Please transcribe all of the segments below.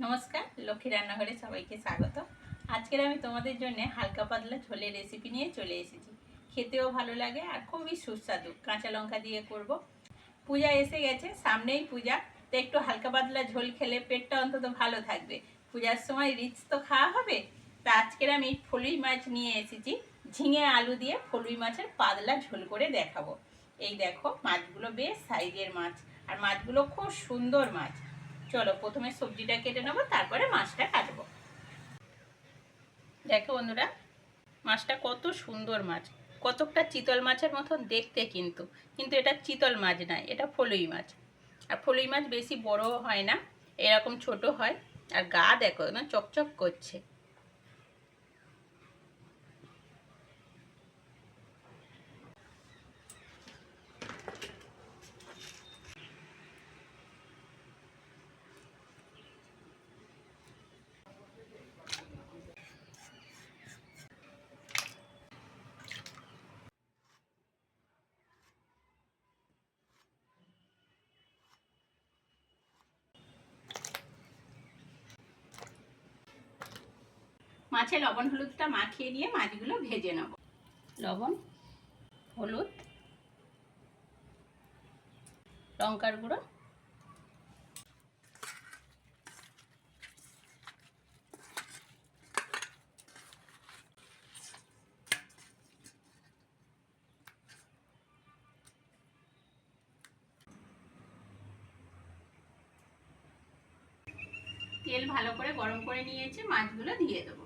নমস্কার, লক্ষ্মী রান্নাঘরে সবাইকে স্বাগত। আজকের আমি তোমাদের জন্য হালকা পাতলা ঝোলের রেসিপি নিয়ে চলে এসেছি। খেতেও ভালো লাগে আর খুবই সুস্বাদু। কাঁচা লঙ্কা দিয়ে করব। পূজা এসে গেছে, সামনেই পূজা। তো একটু হালকা পাতলা ঝোল খেলে পেটটা অন্তত ভালো থাকবে। পূজার সময় রিচ তো খাওয়া হবে। তা আজকের আমি ফলুই মাছ নিয়ে এসেছি। ঝিঙে আলু দিয়ে ফলুই মাছের পাতলা ঝোল করে দেখাবো। এই দেখো, মাছগুলো বেশ সাইজের মাছ। আর মাছগুলো খুব সুন্দর মাছ। চলো প্রথমে সবজিটা কেটে নেব, তারপরে মাছটা কাটবো। দেখো বন্ধুরা, মাছটা কত সুন্দর মাছ। কতকটা চিতল মাছের মতন দেখতে কিন্তু কিন্তু এটা চিতল মাছ নয় এটা ফলুই মাছ। আর ফলুই মাছ বেশি বড় হয় না, এরকম ছোট হয়। আর গা দেখো না, চকচক করছে। মাছে লবণ হলুদটা মাখিয়ে নিয়ে মাছগুলো ভেজে নেব। লবণ, হলুদ, লঙ্কার গুঁড়ো। তেল ভালো করে গরম করে নিয়েছে, মাছগুলো দিয়ে দেবো।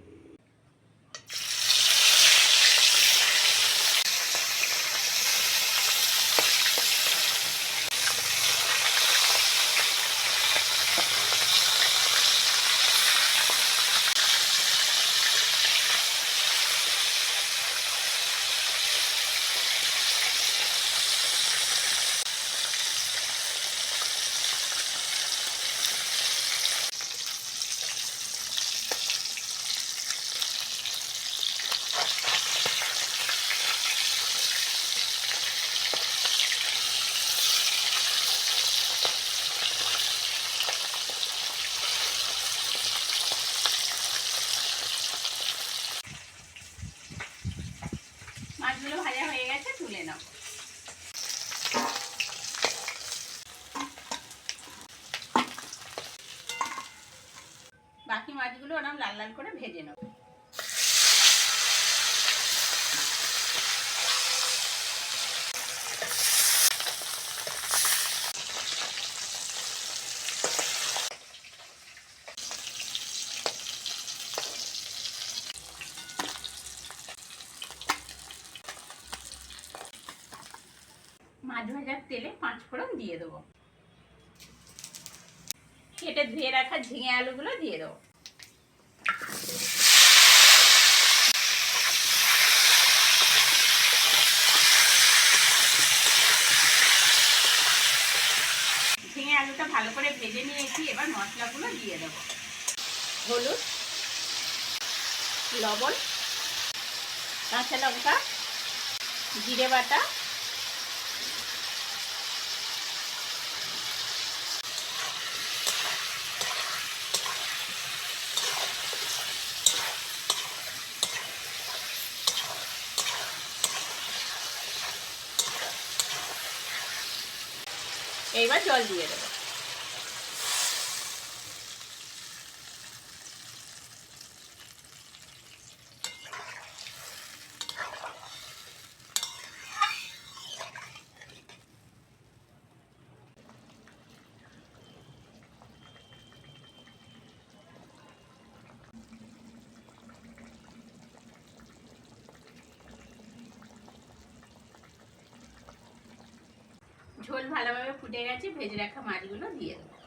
মাছগুলো ভাজা হয়ে গেছে তুলে নাও। বাকি মাছগুলো ওরকম লাল লাল করে ভেজে নেব মাছ ভাজার তেলে পাঁচ ফোড়ন দিয়ে দেবো। কেটে ধুয়ে রাখা ঝিঙে আলুগুলো দিয়ে দেবো। ঝিঙে আলুটা ভালো করে ভেজে নিয়েছি, এবার মশলাগুলো দিয়ে দেবো। হলুদ, লবণ, কাঁচা লঙ্কা, জিরে বাটা Ei, vai te olhar. ঝোল ভালোভাবে ফুটে গেছে ভেজে রাখা মাছগুলো দিয়ে দেবো।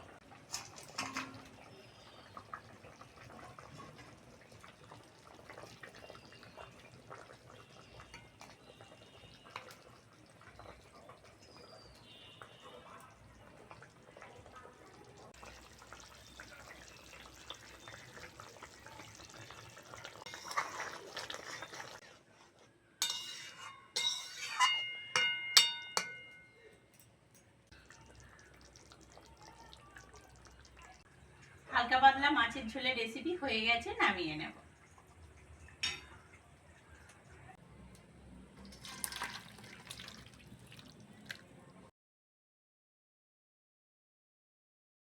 হালকা পাতলা মাছের ঝোলের রেসিপি হয়ে গেছে, নামিয়ে নেব।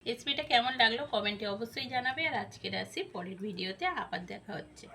রেসিপিটা কেমন লাগল কমেন্টে অবশ্যই জানাবে, আর আজকের আসি পরের ভিডিওতে আবার দেখা হচ্ছে।